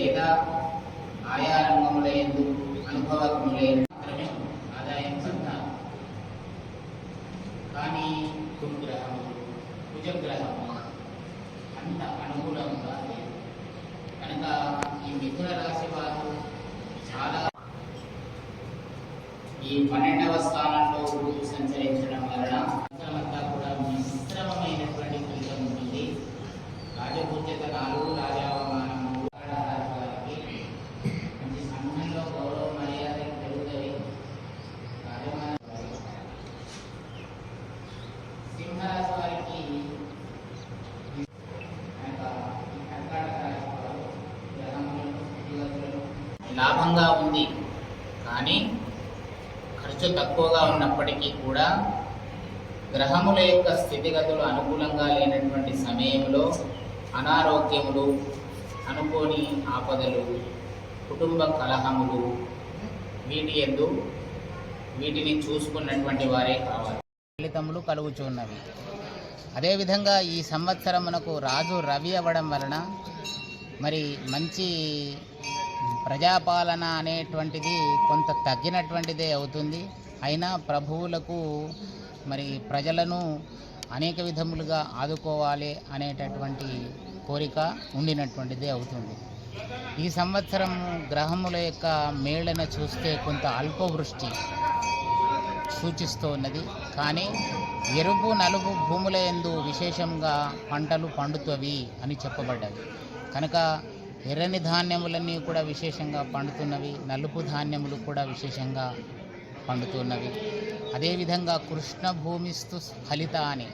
లేదా ఆయా రంగముల ఎందు లేదు మాత్రమే ఆదాయం పొందాలి కానీ దుర్గ్రహములు కుజగ్రహము అంత అనుకూలంగా లేదు. కనుక ఈ మిథున రాశి వారు చాలా ఈ పన్నెండవ స్థానంలో గురువు లాభంగా ఉంది. కానీ ఖర్చు తక్కువగా ఉన్నప్పటికీ కూడా గ్రహముల యొక్క స్థితిగతులు అనుకూలంగా లేనటువంటి సమయంలో అనారోగ్యములు అనుకోని ఆపదలు కుటుంబ కలహములు వీటి ఎందు వీటిని చూసుకున్నటువంటి వారే కావాలి. ఫలితములు కలుగుచున్నవి అదేవిధంగా ఈ సంవత్సరం మనకు రాజు రవి అవ్వడం వలన మరి మంచి ప్రజాపాలన అనేటువంటిది కొంత తగ్గినటువంటిదే అవుతుంది. అయినా ప్రభువులకు మరి ప్రజలను అనేక విధములుగా ఆదుకోవాలి అనేటటువంటి కోరిక ఉండినటువంటిదే అవుతుంది. ఈ సంవత్సరం గ్రహముల యొక్క మేళన చూస్తే కొంత అల్పవృష్టి సూచిస్తూ ఉన్నది కానీ ఎరుపు నలుపు భూముల ఎందు విశేషంగా పంటలు పండుతవి అని చెప్పబడ్డవి కనుక ఎర్రని ధాన్యములన్నీ కూడా విశేషంగా పండుతున్నవి నలుపు ధాన్యములు కూడా విశేషంగా పండుతున్నవి. అదేవిధంగా కృష్ణ భూమిస్తు ఫలిత అని.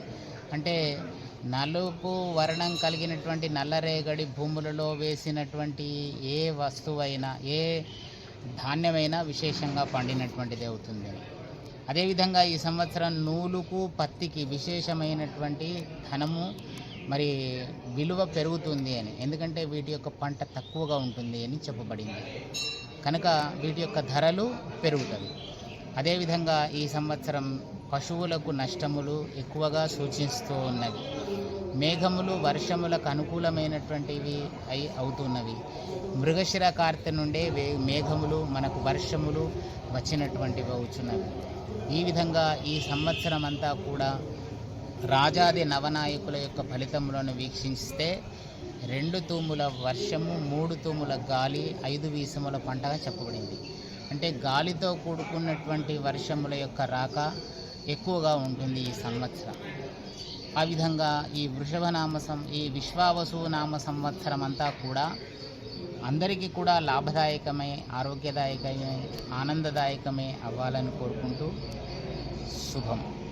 అంటే నలుపు వర్ణం కలిగినటువంటి నల్లరేగడి భూములలో వేసినటువంటి ఏ వస్తువైనా ఏ ధాన్యమైనా విశేషంగా పండినటువంటిది అవుతుంది. అదేవిధంగా ఈ సంవత్సరం నూలుకు పత్తికి విశేషమైనటువంటి ధనము మరి విలువ పెరుగుతుంది అని. ఎందుకంటే వీటి యొక్క పంట తక్కువగా ఉంటుంది అని చెప్పబడింది. కనుక వీటి యొక్క ధరలు పెరుగుతాయి. అదేవిధంగా ఈ సంవత్సరం పశువులకు నష్టములు ఎక్కువగా సూచిస్తూ ఉన్నవి. మేఘములు వర్షములకు అనుకూలమైనటువంటివి అయి అవుతున్నవి. మృగశిర కార్తె నుండే వే మేఘములు మనకు వర్షములు వచ్చినటువంటివి అవుతున్నవి ఈ విధంగా ఈ సంవత్సరం అంతా కూడా రాజాది నవనాయకుల యొక్క ఫలితములను వీక్షిస్తే రెండు తూముల వర్షము మూడు తూముల గాలి ఐదు వీసముల పంటగా చెప్పబడింది. అంటే గాలితో కూడుకున్నటువంటి వర్షముల యొక్క రాక ఎక్కువగా ఉంటుంది ఈ సంవత్సరం. ఆ విధంగా ఈ వృషభ సం ఈ విశ్వావసు నామ సంవత్సరం అంతా కూడా అందరికీ కూడా లాభదాయకమే ఆరోగ్యదాయకమే ఆనందదాయకమే అవ్వాలని కోరుకుంటూ శుభం.